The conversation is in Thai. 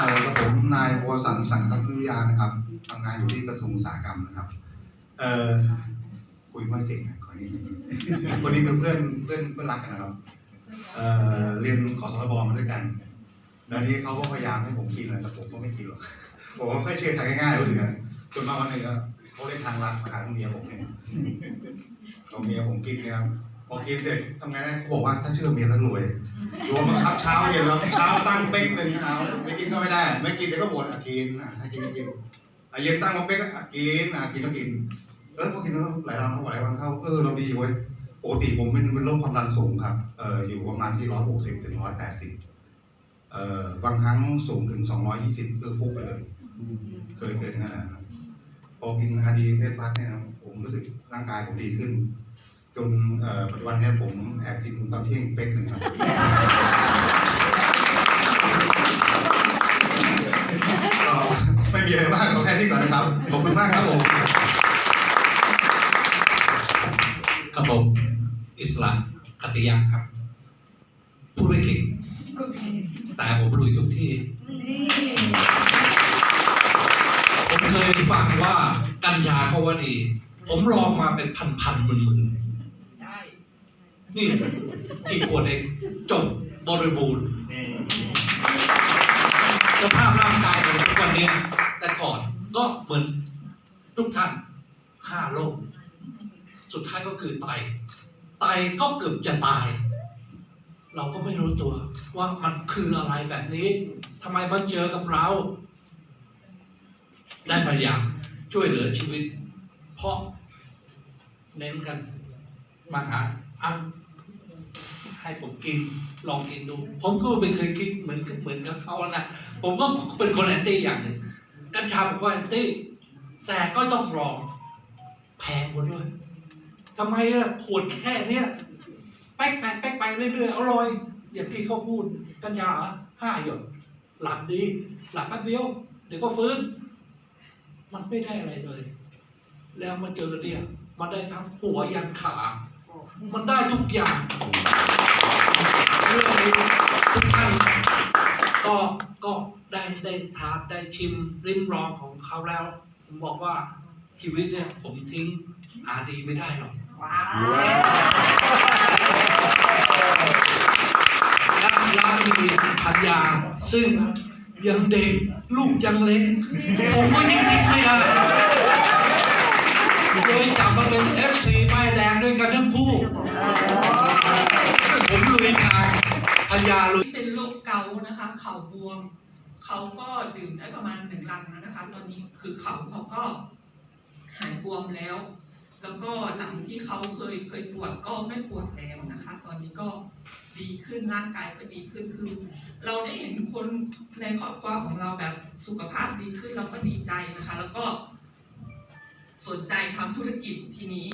ออกับผมนายวสันต์สังกัตวิทยานะครับทำงานอยู่ที่กระทรวงอุตสาหกรรมนะครับ เออคุยไม่เก่งอะคนนี้คนนี้คือเพื่อนเพื่อนเพื่อนรักกันนะครับ เออเรียนขอสรบมาด้วยกันแล้วนี้เขาก็พยายามให้ผมกินแหละแต่ผมก็ไม่กินหรอกผมก็ค่เชื่อใครง่ายๆก็เหลือจนมาวันหนึ่งเขาเล่นทางลัดมาหาเมียผมเนี่ยเราเมียผมกินนี่ยครับ พอกินเสร็จทำไงได้เขาบอกว่าถ้าเชื่อเมียแล้วรวยรวมมาครับเช้าเย็นแล้วเช้าตั้งเป๊กหนึ่งเอาไม่กินก็ไม่ได้ ไม่กินเดี๋ยวก็บ่นอะกินอะให้กินก็กินอะเย็นตั้งมาเป๊กอะกินอะกินก็กิน เออพอกินแล้วหลายวันเข้าหลายวันเข้าเออเราดีเว้ยปกติผมเป็นเป็นโรคความดันสูงครับเอออยู่ประมาณที่ร้อยหกสิบถึงร้อยแปดสิบเอ่อบางครั้งสูงถึงสองร้อยยี่สิบคือฟุบไปเลย เคยเกิดขนาดนั้นพอกินอาดีเพชรพัดเนี่ยนะผมรู้สึกร่างกายผมดีขึ้น จนปัจจุบันเนี้ผมแอบกินตอนเที่ยงเป๊กหนึ่งครับก็ไม่มีอะไรมากขอแค่นี้ก่อนนะครับ ขอบคุณมากครับผมครับผมอิสระกัตติยะครับ พูดไม่เก่งแต่ผมลุยทุกที่ ผมเคยฟังว่ากัญชาเขาว่าดี ผมลองมาเป็นพันๆหมื่นๆ นี่กี่ขวดเองจบบริบูรณ์สภาพร่างกายผมทุกวันนี้ แต่ก่อนก็เหมือนทุกท่านห้าโรคสุดท้ายก็คือไตไตก็เกือบจะตาย เราก็ไม่รู้ตัว ว่ามันคืออะไรแบบนี้ทำไมมาเจอกับเรา ได้พยายามช่วยเหลือชีวิต เพราะเน้นกัน มาหาอะให้ผมกินลองกินดู ผมก็ไม่เคยคิดเหมือนกับเหมือนกับเขานะผมก็เป็นคนแอนตี้อย่างหนึ่งกัญชาผมก็แอนตี้แต่ก็ต้องลองแพงกว่าด้วยทำไมอะขวดแค่เนี้ยแป๊กแป๊กแป๊กไปเรื่อยๆอร่อย อย่างที่เขาพูดกัญญาห้าหยดหลับดี หลับแป๊บเดียว เดี๋ยวก็ฟื้น มันไม่ได้อะไรเลย แล้วมาเจอเนี่ยมันได้ทั้งหัวยันขา มันได้ทุกอย่างเรื่องนี้ทุกท่านก็ก็ได้ได้ทานได้ชิมริมรองของเขาแล้ว ผมบอกว่าชีวิตเนี่ยผมทิ้งอาดีไม่ได้หรอกและร้านมีพันยา ซึ่งยังเด็กลูกยังเล็ก ผมก็ยังทิ้งไม่ได้ เลยจับมาเป็น FC ป้ายแดงด้วยกันทั้งคู่ผมลุยทางพันยาลุยเป็นโรคเกาต์นะคะ เข่าบวม เขาก็ดื่มได้ประมาณหนึ่งลังนะคะ ตอนนี้คือเขาเขาก็หายบวมแล้ว แล้วก็หลังที่เขาเคยเคยปวดก็ไม่ปวดแล้วนะคะ ตอนนี้ก็ดีขึ้นร่างกายก็ดีขึ้นคือ เราได้เห็นคนในครอบครัวของเราแบบสุขภาพดีขึ้นเราก็ดีใจนะคะ แล้วก็ สนใจทำธุรกิจทีนี้